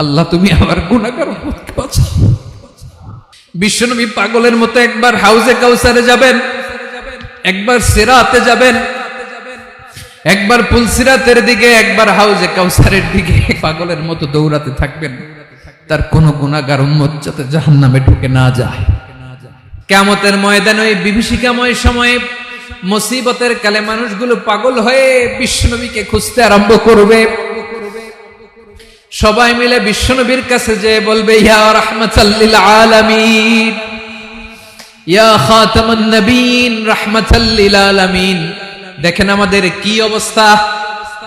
আল্লাহ, তুমি আমার গুণাগার বিশ্বনবী পাগলের মতো একবার হাউজে কাউসারে যাবেন, একবার সেরাতে যাবেন, একবার পুলসিরাতের দিকে, একবার হাউজে কাউসারের দিকে। পাগলের মতো দৌড়াতে থাকবেন, তার কোন গুণাগার উম্মত যাতে জাহান নামে ঢুকে না যায়। কেমতের ময়দানে ওই বিভীষিকাময় সময়ে মুসিবতের কালে মানুষগুলো পাগল হয়ে বিশ্বনবীকে খুঁজতে আরম্ভ করবে। সবাই মিলে বিশ্বনবীর কাছে যে বলবে, ইয়া রাহমাতাল্লিল আলামিন, ইয়া খাতামুন নবীন রাহমাতাল্লিল আলামিন। দেখেন আমাদের কি অবস্থা,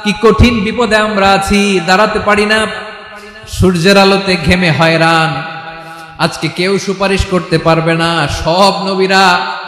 কি কঠিন বিপদে আমরা আছি, দাঁড়াতে পারি না। সূর্যের আলোতে ঘেমে হয়রান। আজকে কেউ সুপারিশ করতে পারবে না। সব নবীরা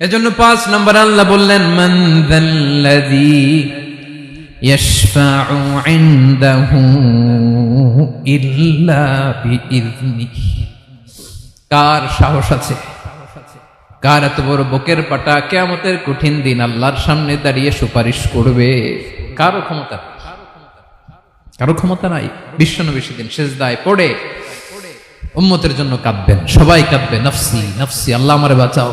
এজন্য পাঁচ নম্বর আল্লাহ বললেন মান যাল্লাযী يشفع عنده إلا بإذنه কার সাহস আছে কার এত বড় বুকের পাটা কেয়ামতের কঠিন দিন আল্লাহর সামনে দাঁড়িয়ে সুপারিশ করবে কারো ক্ষমতা নেই। কারো ক্ষমতা নাই বিশ্বনবী সেদিন শেষ দায় পড়ে উম্মতের জন্য কাঁদবেন সবাই কাঁদবে নফসি নফসি আল্লাহ আমারে বাঁচাও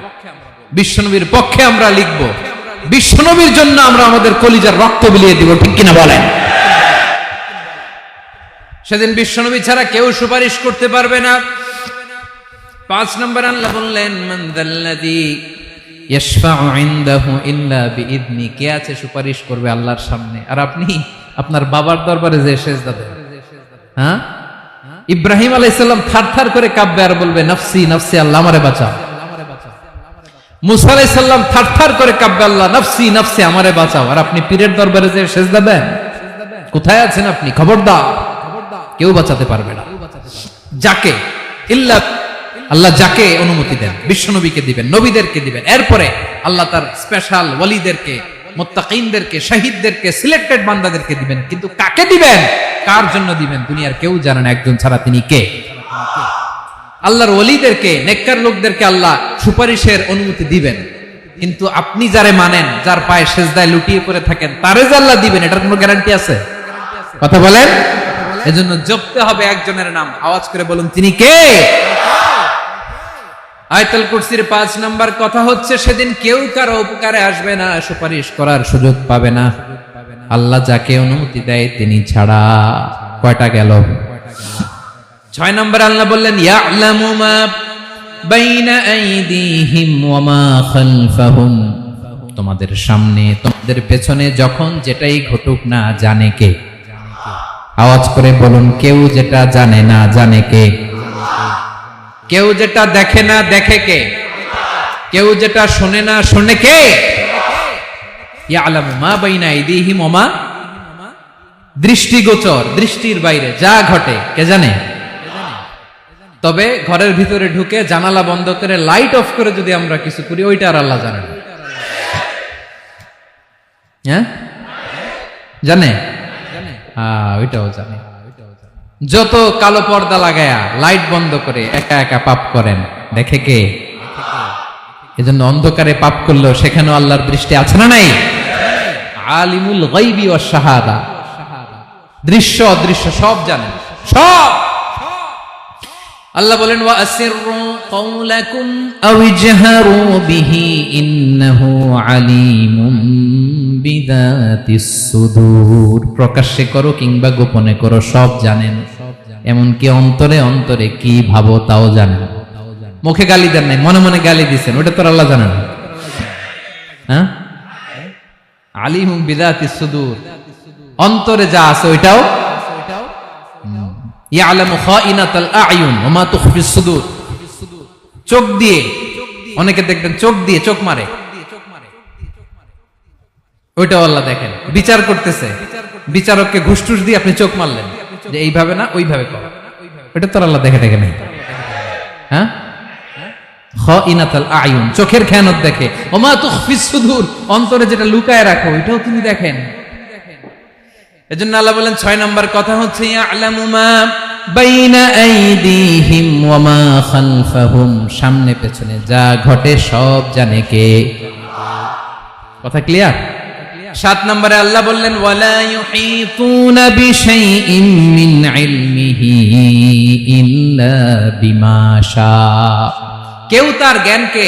বিশ্বনবীর পক্ষে আমরা লিখব। বিশ্বনবীর জন্য আমরা আমাদের কলিজার রক্ত বিলিয়ে দিব, ঠিক কিনা বলেন? সেদিন বিশ্বনবী ছাড়া কেউ সুপারিশ করতে পারবে না। পাঁচ নম্বর আল্লাহ বললেন, মান বিইذনি কে আছে সুপারিশ করবে আল্লাহর সামনে? আর আপনি, আপনার বাবার দরবারে যে সেজদা দেন। হ্যাঁ? ইব্রাহিম আলাইহিস সালাম থারথার করে কাঁপবে আর বলবে, নফসি নফসি, আল্লাহ আমারে বাঁচাও। মুসা আলাইহিস সালাম থারথার করে কাঁপবে, আল্লাহ, নফসি নফসি, আমারে বাঁচাও। আর আপনি পীরের দরবারে যে সেজদা দেন। কোথায় আছেন আপনি? কেউ বাঁচাতে পারবে না। যাকে? ইল্লা আল্লাহ যাকে অনুমতি দেন। বিশ্বনবীকে দিবেন, নবীদেরকে দিবেন। এরপরে আল্লাহ তার স্পেশাল ওয়ালিদেরকে, মোত্তাকিনদেরকে, শহীদদেরকে সিলেক্টেড বান্দাদেরকে দিবেন। কিন্তু কাকে দিবেন? কার জন্য দিবেন? দুনিয়ার কেউ জানেন একজন ছাড়া তিনি কে? আল্লাহর ওলিদেরকে, নেককার লোকদেরকে আল্লাহ সুপারিশের অনুমতি দিবেন। কিন্তু আপনি যারে মানেন, যার পায়ে সেজদায় লুটিয়ে পড়ে থাকেন, তারে যে আল্লাহ দিবেন, এটার কোনো গ্যারান্টি আছে? কথা বলেন? এজন্য জপতে হবে একজনের নাম। আওয়াজ করে বলুন, তিনি কে? আয়তাল কুরসির পাঁচ নাম্বার কথা হচ্ছে, সেদিন কেউ কারও উপকারে আসবে না, সুপারিশ করার সুযোগ পাবে না। আল্লাহ যাকে অনুমতি দেয়, তিনি ছাড়া। কয়টা গেল? ছয় নম্বর আল্লাহ বললেন মা বাইনা তোমাদের সামনে, তোমাদের পেছনে যখন যেটাই ঘটুক না জানে কে। আওয়াজ করে বলুন, কেউ যেটা জানে না জানে কে? কেউ যেটা দেখে না দেখে কে? কেউ যেটা শোনে না শোনে কে? ইয়ালামু মা বাইনা আইদিহিম ওয়া মা দৃষ্টিগোচর, দৃষ্টির বাইরে যা ঘটে, কে জানে? তবে ঘরের ভিতরে ঢুকে জানালা বন্ধ করে লাইট অফ করে যদি আমরা কিছু করি, ওইটা আর আল্লাহ জানে না। হ্যাঁ? জানে? হ্যাঁ ওইটাও জানে। যত কালো পর্দা লাগায়া লাইট বন্ধ করে একা একা পাপ করেন, দেখে কে? এজন্য অন্ধকারে পাপ করল সেখানেও আল্লাহর দৃষ্টি আছে না নাই? আলিমুল গাইবি ও শাহাদা। দৃশ্য অদৃশ্য সব জানেন সব! আল্লাহ বলেন প্রকাশ্যে করো কিংবা গোপনে করো, সব জানেন। এমনকি অন্তরে অন্তরে কি ভাবো তাও জানেন। মুখে গালি দেন নাই, মনে মনে গালি দিছেন, ওটা তো আল্লাহ জানেন হ্যাঁ? বিদাতিস সুদূর। অন্তরে যা আছে ওইটাও? চোখ দিয়ে, অনেকে দেখবেন চোখ দিয়ে চোখ মারে। ওইটাও আল্লাহ দেখেন। বিচার করতেছে। বিচারককে ঘুষটুস দিয়ে আপনি চোখ মারলেন। যে এইভাবে না, ওইভাবে কর। ওটা তো আল্লাহ দেখে দেখে নেই। হ্যাঁ? আয়ুন, চোখের খেয়ানত দেখে। ওমা অন্তরে যেটা লুকায় রাখো, ওইটাও তুমি দেখেন। এজন্য আল্লাহ বলেন, ছয় নম্বর কথা হচ্ছে সামনে পেছনে যা ঘটে সব জানে কে। কথা ক্লিয়ার? সাত নম্বরে আল্লাহ বললেন কেউ তার জ্ঞানকে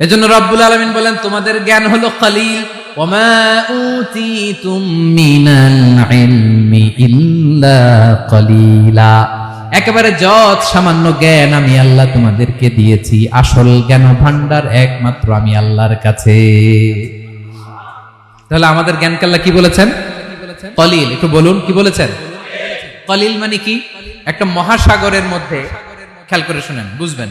এজন্য রব্বুল আলামিন বলেন, তোমাদের জ্ঞান হলো কালিল কালিলা একেবারে যত সামান্য জ্ঞান আমি আল্লাহ তোমাদেরকে দিয়েছি, আসল জ্ঞান ভান্ডার একমাত্র আমি আল্লাহর কাছে। তাহলে আমাদের জ্ঞান আল্লাহ কি বলেছেন? কলিল একটু বলুন, কি বলেছেন? কলিল মানে কি? একটা মহাসাগরের মধ্যে, খেয়াল করে শুনেন, বুঝবেন।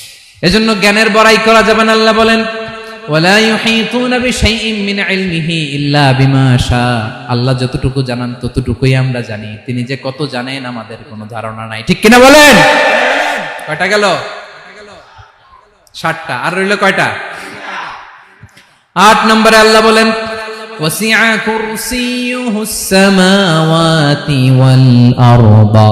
এজন্য জ্ঞানের বড়াই করা যাবে না, আল্লাহ বলেন আল্লাহ যতটুকু জানান, ততটুকুই আমরা জানি। তিনি যে কত জানেন, আমাদের কোনো ধারণা নাই। ঠিক কিনা বলেন? কয়টা গেল? ষাটটা আর রইল কয়টা? আট নম্বরে আল্লাহ বলেন কুরসিয়ুহুস সামাওয়াতি ওয়াল আরদা।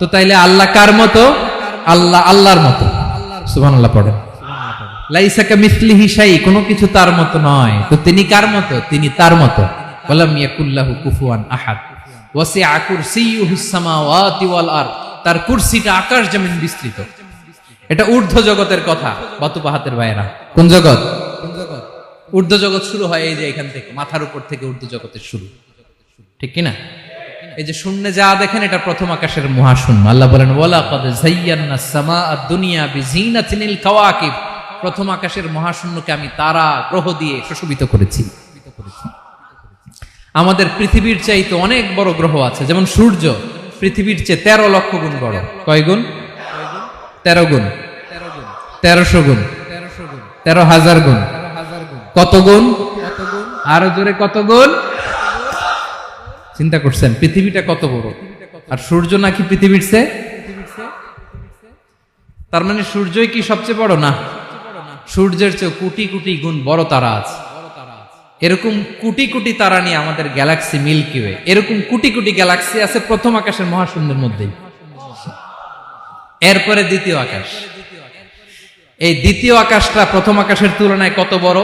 তো তাইলে আল্লাহ কার মতো? আল্লাহ আল্লাহর মতো। লাইসাকা মিসলিহি শাই কোনো কিছু তার মতো নয়। তো তিনি কার মতো? তিনি তার মতো। ওয়ালাম ইয়াকুল্লাহু কুফুয়ান আহাদ। সামাওয়াতি ওয়াল আরদ। তার কুরসিটা আকাশ জমিন বিস্তৃত। এটা ঊর্ধ্ব জগতের কথা বাতুপাহাতের ভাইয়েরা। কোন জগৎ? ঊর্ধ্ব জগৎ শুরু হয় এই যে এখান থেকে, মাথার উপর থেকে ঊর্ধ্ব জগতের শুরু। ঠিক কি না এই যে শূন্যে যা দেখেন, এটা প্রথম আকাশের মহাশূন্য। আল্লাহ বলেন ওয়ালা কদ কাওয়াকিব। প্রথম আকাশের মহাশূন্যকে আমি তারা, গ্রহ দিয়ে সুশোভিত করেছি। আমাদের পৃথিবীর চাইতে অনেক বড় গ্রহ আছে, যেমন সূর্য, পৃথিবীর চেয়ে তেরো লক্ষ গুণ বড়। কয় গুণ? তেরো গুণ। তেরোশো গুণ। তেরো হাজার গুণ। কত গুণ? আরও জোরে কত গুণ? চিন্তা করছেন, পৃথিবীটা কত বড়? আর সূর্য নাকি পৃথিবীর চেয়ে? তার মানে সূর্যই কি সবচেয়ে বড় না? সূর্যের চেয়ে কোটি কোটি গুণ বড় তারা আছে। এরকম কোটি কোটি তারা নিয়ে আমাদের গ্যালাক্সি মিল্কি ওয়ে। এরকম কোটি কোটি গ্যালাক্সি আছে প্রথম আকাশের মহাশূন্যের মধ্যেই। এরপরে দ্বিতীয় আকাশ। এই দ্বিতীয় আকাশটা প্রথম আকাশের তুলনায় কত বড়?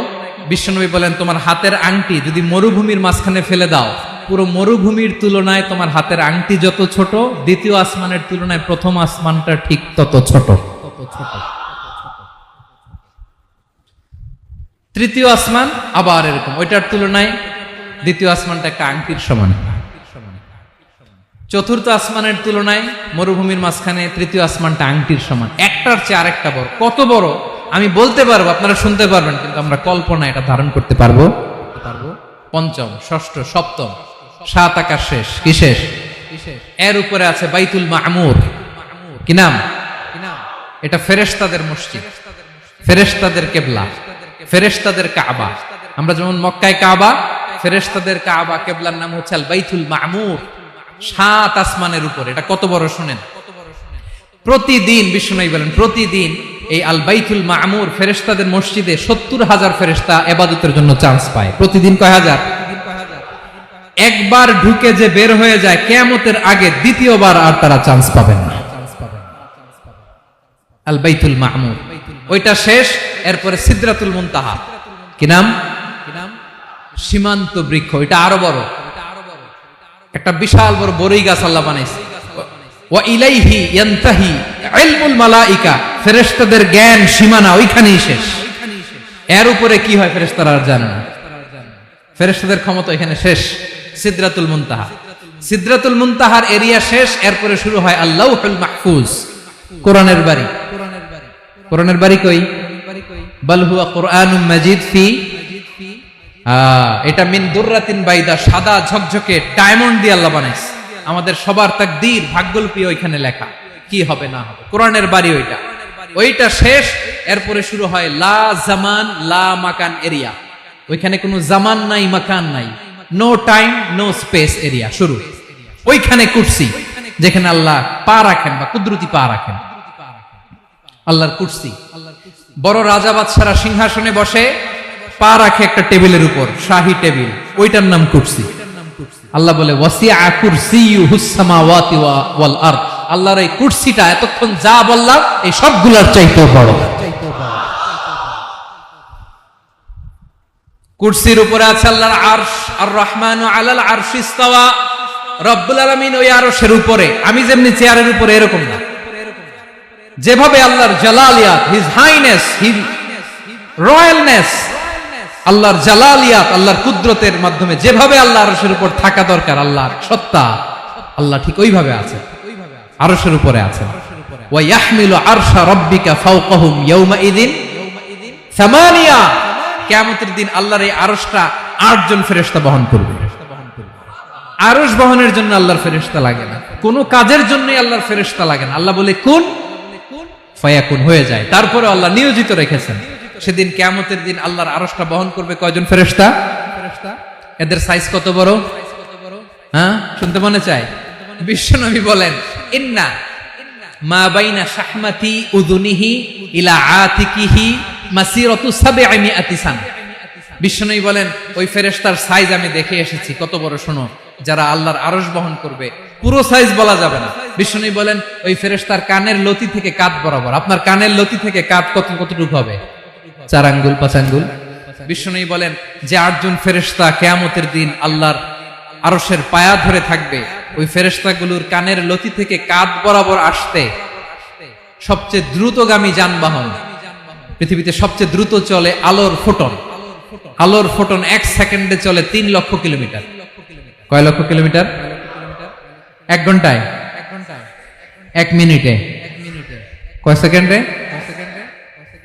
বিশ্বনবী বলেন, তোমার হাতের আংটি যদি মরুভূমির মাঝখানে ফেলে দাও, পুরো মরুভূমির তুলনায় তোমার হাতের আংটি যত ছোট, দ্বিতীয় আসমানের তুলনায় প্রথম আসমানটা ঠিক তত ছোট। তৃতীয় আসমান আবার এরকম, ওইটার তুলনায় দ্বিতীয় আসমানটা একটা আংটির সমান। চতুর্থ আসমানের তুলনায় মরুভূমির মাঝখানে তৃতীয় আসমানটা আংটির সমান। একটার চেয়ে আরেকটা বড়। কত বড়? আমি বলতে পারব, আপনারা শুনতে পারবেন, কিন্তু আমরা কল্পনা এটা ধারণ করতে পারব। পারব? পঞ্চম, ষষ্ঠ, সপ্তম, সাত আকাশ শেষ, কি শেষ? এর উপরে আছে বাইতুল মামুর। কি নাম? এটা ফেরেশতাদের মসজিদ। ফেরেশতাদের কেবলা। ফেরেশতাদের কাবা। আমরা যেমন মক্কায় কাবা, ফেরেশতাদের কাবা কেবলার নাম হচ্ছে বাইতুল মামুর। সাত আসমানের উপর। এটা কত বড় শোনেন? প্রতিদিন, বিষ্ণু বলেন, প্রতিদিন এই আল বাইতুল মামুর ফেরেশতাদের মসজিদে সত্তর হাজার ফেরেশতা এবাদতের জন্য চান্স পায়। প্রতিদিন কয় হাজার? একবার ঢুকে যে বের হয়ে যায়, কেয়ামতের আগে দ্বিতীয়বার আর তারা চান্স পাবেন না। আল বাইতুল মাহমুদ ওইটা শেষ, এরপরে সিদ্রাতুল মুনতাহা। কি নাম? সীমান্ত বৃক্ষ। এটা আরও বড়। একটা বিশাল বড় বড়ই গাছ আল্লাহ বানাইছে। ওয়া ইলাইহি ইয়ান্তাহি ইলমুল মালাইকা, ফেরেশতাদের জ্ঞান সীমানা ওইখানেই শেষ। এর উপরে কি হয় ফেরেশতারা আর জানে না। ফেরেশতাদের ক্ষমতা এখানে শেষ। সিদরাতুল মুনতাহা। সিদরাতুল মুনতাহার এরিয়া শেষ, এরপরে শুরু হয় আল্লাহুল মাহফুজ। কোরআনের বাড়ি। কোরআনের বাড়ি কই? বাল হুয়া কোরআনুম মাজিদ ফি এটা মিন দুররাতিন বাইদা, সাদা ঝকঝকে ডায়মন্ড দিয়ে আল্লাহ বানাইছে। আমাদের সবার তাকদীর ভাগ্যলিপি ওইখানে লেখা। কি হবে, না হবে? কোরআনের বাড়ি ওইটা। ওইটা শেষ, এরপরে শুরু হয় লা জামান, লা মাকান এরিয়া। ওইখানে কোনো জামান নাই, মাকান নাই। No time no space area শুরু। ওইখানে কুর্সি, যেখানে আল্লাহ পা রাখেন বা কুদরতি পা রাখেন। আল্লাহর কুর্সি। বড় রাজা বাদশারা সিংহাসনে বসে, পা রাখে একটা টেবিলের উপর, শাহী টেবিল। ওইটার নাম কুর্সি। আল্লাহ বলে, ওয়াসিআ কুরসিয়ুহুস সামাওয়াতি ওয়া- ওয়াল আরদ। আল্লাহর এই কুরসিটা এতক্ষণ যা বললাম, এই সবগুলোর চাইতেও বড়। কুরসির উপরে আছে আল্লাহর আরশ আর রহমান আলাল আরশ ইস্তাওয়া। রব্বুল আলামিন ওই আরশের উপরে, আমি যেমনি চেয়ারের উপরে এরকম না। যেভাবে আল্লাহর জালালিয়াত, হিজ হাইনেস হিজ রয়্যালনেস আল্লাহর জালালিয়াত, আল্লাহর কুদরতের মাধ্যমে যেভাবে আল্লাহ আরশের উপর থাকা দরকার, আল্লাহর সত্তা, আল্লাহ ঠিক ওইভাবে আছে, আরশের উপরে আছে। দিন আল্লাহর এই আটজন ফেরেশতা বহন করবে। আরশ বহনের জন্য আল্লাহর ফেরেশতা লাগে না। কোনো কাজের জন্যই আল্লাহর ফেরেশতা লাগে না। আল্লাহ বলে, কোন? ফায়াকুন, হয়ে যায়। তারপরে আল্লাহ নিয়োজিত রেখেছেন। সেদিন কেয়ামতের দিন আল্লাহর আরশটা বহন করবে কয়জন ফেরেশতা? এদের সাইজ কত বড়? হ্যাঁ? শুনতে মনে চায়? বিশ্বনবী বলেন, ইন্না মা বাইনা শাহমাতি উদুনিহি ইলা আতিকিহি মাসিরাতু সাবঈ মিআতি সানা। বিশ্বনবী বলেন, ওই ফেরেশতার সাইজ আমি দেখে এসেছি। কত বড়, শোনো। যারা আল্লাহর আরশ বহন করবে, পুরো সাইজ বলা যাবে না। বিশ্বনবী বলেন, ওই ফেরেশতার কানের লতি থেকে কাত বরাবর। আপনার কানের লতি থেকে কাত কত, কতটুকু হবে? চার আঙ্গুল পাঁচ আঙ্গুল বিশ্বনবী বলেন, যে আটজন ফেরেশতা কেয়ামতের দিন আল্লাহর আরশের পায়া ধরে থাকবে, ওই ফেরেশতাগুলোর কানের লতি থেকে কাত বরাবর আসতে সবচেয়ে দ্রুতগামী যানবাহন। পৃথিবীতে সবচেয়ে দ্রুত চলে আলোর ফোটন। আলোর ফোটন এক সেকেন্ডে চলে তিন লক্ষ কিলোমিটার। কয় লক্ষ কিলোমিটার? এক ঘন্টায়? এক মিনিটে। কয় সেকেন্ডে?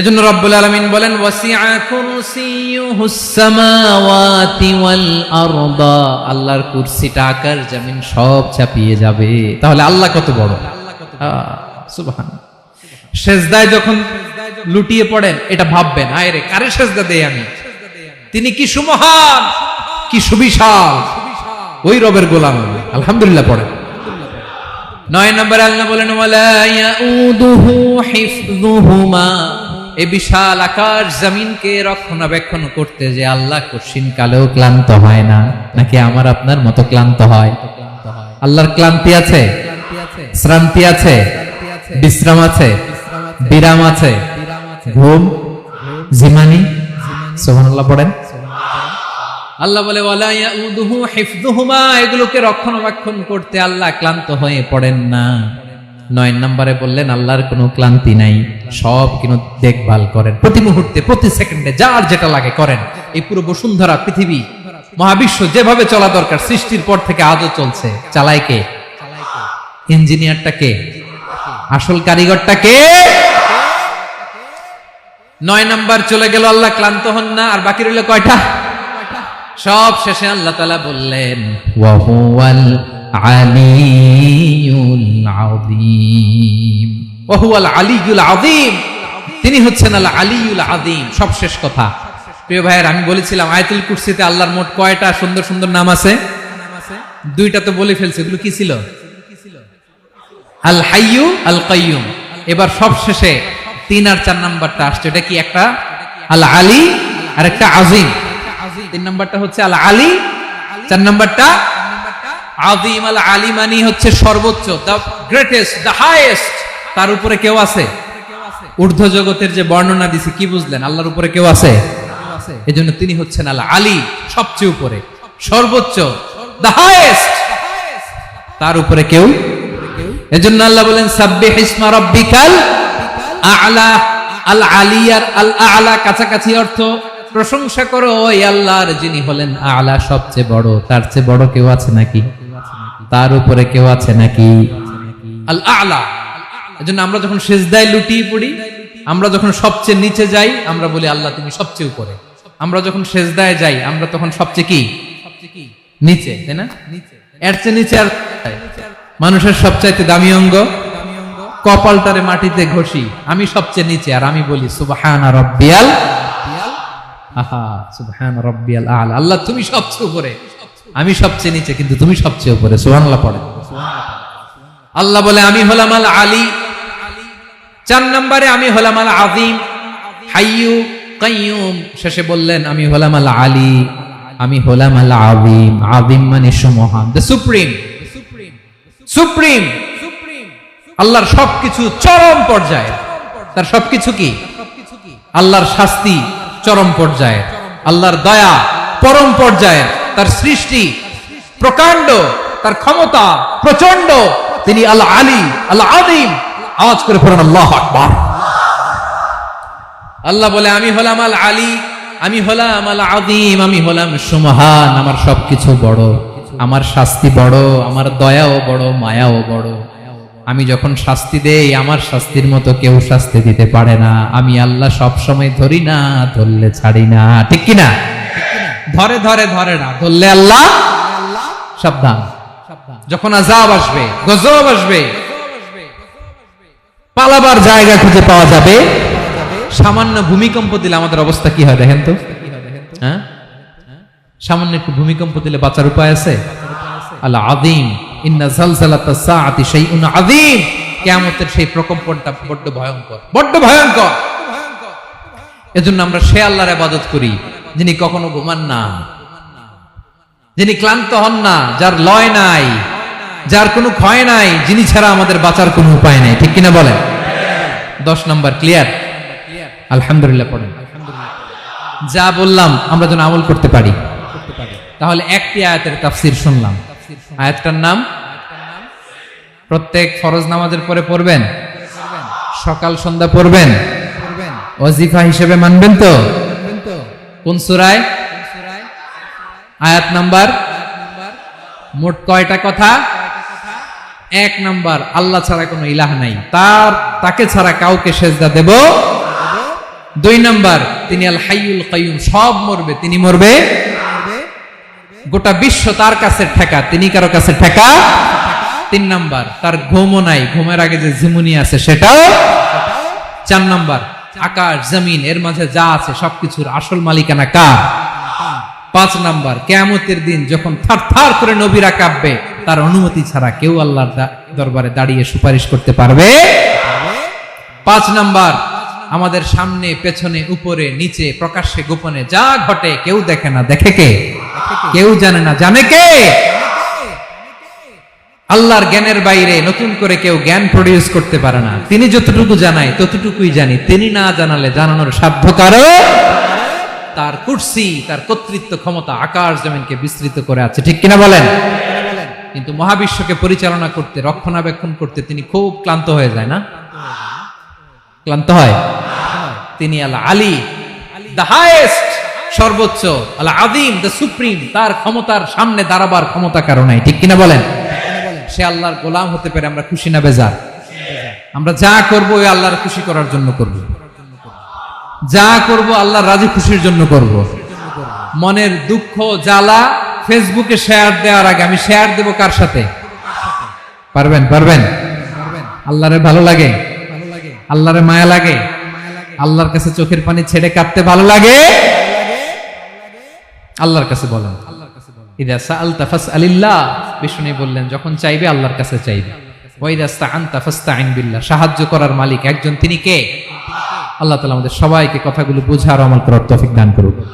এজন্য রব্বুল আলামিন বলেন আল্লাহর কুরসিটা আকাশ জামিন সব চাপিয়ে যাবে। তাহলে আল্লাহ কত বড়? সুবহান সেজদায় যখন লুটিয়ে পড়েন, এটা ভাববেন, আয় রে, কারে সেজদা দেই আমি? তিনি কি সুমহান, কি সুবিশাল, ওই রবের গোলাম। আলহামদুলিল্লাহ পড়েন। নয় নম্বর আল্লাহ বলেন, ওয়ালা ইয়াউদুহু হিফযুহুমা। এই বিশাল আকাশ জমিনকে রক্ষণাবেক্ষণ করতে যে আল্লাহ কঠিন কালেও ক্লান্ত হয় না, নাকি আমার আপনার মতো ক্লান্ত হয়? আল্লাহর ক্লান্তি আছে? শ্রান্তি আছে? বিশ্রাম আছে? বিরাম আছে? ঘুম? জিমানি? সুবহানাল্লাহ পড়েন। আল্লাহ বলে এগুলোকে রক্ষণাবেক্ষণ করতে আল্লাহ ক্লান্ত হয়ে পড়েন না। নয় নম্বরে বললেন, আল্লাহর কোনো ক্লান্তি নাই। সব কিন্তু দেখভাল করেন। প্রতি মুহূর্তে, প্রতি সেকেন্ডে যার যেটা লাগে করেন। এই পুরো বসুন্ধরা পৃথিবী, মহাবিশ্ব যেভাবে চলা দরকার, সৃষ্টির পর থেকে আজও চলছে। চালায় কে? ইঞ্জিনিয়ারটা কে? আসল কারিগরটা কে? নয় নাম্বার চলে গেল, আল্লাহ ক্লান্ত হন না। আর বাকি রইল কয়টা? সব শেষে আল্লাহ তালা বললেন আলিউল তিনি হচ্ছেন আল আলিউল আযীম। সব শেষ কথা। প্রিয় ভাইয়ের, আমি বলেছিলাম, আয়াতুল কুরসিতে আল্লাহর মোট কয়টা সুন্দর সুন্দর নাম আছে? দুইটা তো বলে ফেলছে। এগুলো কি ছিল? আল হাইয়ু, আল কাইয়ুম। এবার সব শেষে তিন আর চার নাম্বারটা আসছে। এটা কি একটা? আল আলী আর একটা আজিম তিন নাম্বারটা হচ্ছে আল আলী, চার নাম্বারটা আজিম আল আলী মানি হচ্ছে সর্বোচ্চ দ্য গ্রেটেস্ট দ্য হাইয়েস্ট তার উপরে কেউ আছে? ঊর্ধ্ব জগতের যে বর্ণনা দিছি, কি বুঝলেন? আল্লাহর উপরে কেউ আছে? এই জন্য তিনি হচ্ছেন আল আলী, সবচেয়ে উপরে। সর্বোচ্চ দ্য হাইয়েস্ট তার উপরে কেউ? এজন্য আল্লাহ বলেন, সাব্বিহ ইসমা রাব্বিকাল আ'লা। আল আলিয়ার আল আ'লা কাছাকাছি অর্থ, প্রশংসা করো, ওই আল্লাহর যিনি হলেন আ'লা সবচেয়ে বড়। তার চেয়ে বড় কেউ আছে নাকি? তার উপরে কেউ আছে নাকি? এজন্য আমরা যখন সেজদায় লুটিয়ে পড়ি, আমরা যখন সবচেয়ে নিচে যাই, আমরা বলি, আল্লাহ, তুমি সবচেয়ে উপরে। আমরা যখন সেজদায় যাই, আমরা তখন সবচেয়ে কি? নিচে, তাই না? এর চেয়ে নিচে আর মানুষের সবচাইতে দামি অঙ্গ? কপালটারে মাটিতে ঘষি, আমি সবচেয়ে নিচে, আর আমি বলি, সুবহান রব্বিয়াল আহা, সুবহান রব্বিয়াল আলা আল্লাহ, তুমি সবচেয়ে উপরে। আমি সবচেয়ে নিচে, কিন্তু তুমি সবচেয়ে উপরে। সুবহানাল্লাহ পড়ে। আল্লাহ বলে, আমি হলাম আল আলী। চার নম্বরে, আমি হলাম আল আযীম। হাইয়ু কাইয়ুম শেষে বললেন, আমি হলাম আল আলী। আমি হলাম আল আযীম। আযীম মানে সুমহান। দ্য সুপ্রিম সুপ্রিম আল্লাহর সবকিছু চরম পর্যায়ে। তার সবকিছু কি? আল্লাহর শাস্তি চরম পর্যায়ে। আল্লাহর দয়া পরম পর্যায়ে। তার সৃষ্টি, প্রকাণ্ড, তার ক্ষমতা প্রচণ্ড তিনি আল্লাহ আলী আল্লাহ আদিম আওয়াজ করে পড়েন, আল্লাহ আকবার। আল্লাহ বলে, আমি হলাম আল আলী আমি হলাম আল আদিম আমি হলাম সুমহান। আমার সবকিছু বড়। আমার শাস্তি বড়, আমার দয়াও বড়, মায়াও বড়। আমি যখন শাস্তি দেই, আমার শাস্তির মতো কেউ শাস্তি দিতে পারে না। আমি আল্লাহ সব সময় ধরি না, ধরলে ছাড়ি না। ঠিক কি না ধরে ধরে ধরে না ধরলে আল্লাহ সাবধান। যখন আজাব আসবে, গজব আসবে, পালাবার জায়গা খুঁজে পাওয়া যাবে। সামান্য ভূমিকম্প দিলে আমাদের অবস্থা কি হয় দেখেন তো? হ্যাঁ? সামান্য একটু ভূমিকম্প দিলে বাঁচার উপায় আছে? আল্লাহ আদিম ইন্না জালজালাতা সাআতি শাইউন আযীম। কিয়ামতের সেই প্রকম্পনটা বড্ড ভয়ঙ্কর। বড্ড ভয়ঙ্কর। এজন্য আমরা সে আল্লাহর ইবাদত করি। যিনি কখনো ঘুমান না, যিনি ক্লান্ত হন না, যার লয় নাই, যার কোনো ক্ষয় নাই, যিনি ছাড়া আমাদের বাঁচার কোনো উপায় নাই। ঠিক কিনা বলেন? দশ নম্বর ক্লিয়ার আলহামদুলিল্লাহ পড়েন। যা বললাম, আমরা যেন আমল করতে পারি। তাহলে একটি আয়াতের তাফসির শুনলাম। আয়াতটার নাম? প্রত্যেক ফরজ নামাজের পরে পড়বেন? সকাল সন্ধ্যা পড়বেন? অজিফা হিসেবে মানবেন তো? কোন সুরায়? আয়াত নাম্বার? মোট কয়টা কথা? এক নাম্বার, আল্লাহ ছাড়া কোনো ইলাহ নাই। তার, তাকে ছাড়া কাউকে সেজদা দেব? দুই নাম্বার, তিনি আল হাইউল কাইয়ুম, সব মরবে। তিনি মরবে? গোটা বিশ্ব তার কাছে ঠেকা, তিনি কারও কাছে ঠেকা? তিন নাম্বার, তার ঘুমও নাই। ঘুমের আগে যে ঝিমুনি আছে, সেটাও? চার নাম্বার আকাশ, জমিন, এর মাঝে যা আছে সবকিছুর আসল মালিকানা কার? পাঁচ নাম্বার, কেয়ামতের দিন যখন থার থার করে নবীরা কাঁপবে, তার অনুমতি ছাড়া কেউ আল্লাহর দরবারে দাঁড়িয়ে সুপারিশ করতে পারবে? পাঁচ নাম্বার, আমাদের সামনে, পেছনে, উপরে, নিচে, প্রকাশ্যে, গোপনে যা ঘটে, কেউ দেখে না। দেখে কে? কেউ জানে না। জানে কে? আল্লাহর জ্ঞানের বাইরে নতুন করে কেউ জ্ঞান প্রডিউস করতে পারে না। তিনি যতটুকু জানায়, ততটুকুই জানি। তিনি না জানালে জানানোর সাধ্য কারও? তার কুর্সি, তার কর্তৃত্ব ক্ষমতা আকাশ জমিনকে বিস্তৃত করে আছে। ঠিক কিনা বলেন? কিন্তু মহাবিশ্বকে পরিচালনা করতে, রক্ষণাবেক্ষণ করতে তিনি খুব ক্লান্ত হয়ে যায়, না? ক্লান্ত হয়? তিনি আল্লাহ আলী দ্য হাইয়েস্ট সর্বোচ্চ আল আদিম দ্য সুপ্রিম তার ক্ষমতার সামনে দাঁড়াবার ক্ষমতা কারও ঠিক কিনা বলেন? সে আল্লাহর গোলাম হতে পেরে আমরা খুশি না বেজার? আমরা যা করব ওই আল্লাহর খুশি করার জন্য করব। যা করব আল্লাহর রাজি খুশির জন্য করব। মনের দুঃখ, জ্বালা ফেসবুকে শেয়ার দেওয়ার আগে আমি শেয়ার দেব কার সাথে? পারবেন পারবেন? আল্লাহরে ভালো লাগে? আল্লাহরে মায়া লাগে? আল্লাহর কাছে চোখের পানি ছেড়ে কাঁদতে ভালো লাগে? আল্লাহর কাছে বলেন। ইদা সাআলতা ফাসআলিল্লাহ বিষ্ণু বললেন, যখন চাইবে আল্লাহর কাছে চাইবে। সাহায্য করার মালিক একজন, তিনি কে? আল্লাহ তালা আমাদের সবাইকে কথাগুলো বোঝার আমল করার তফিক দান করুন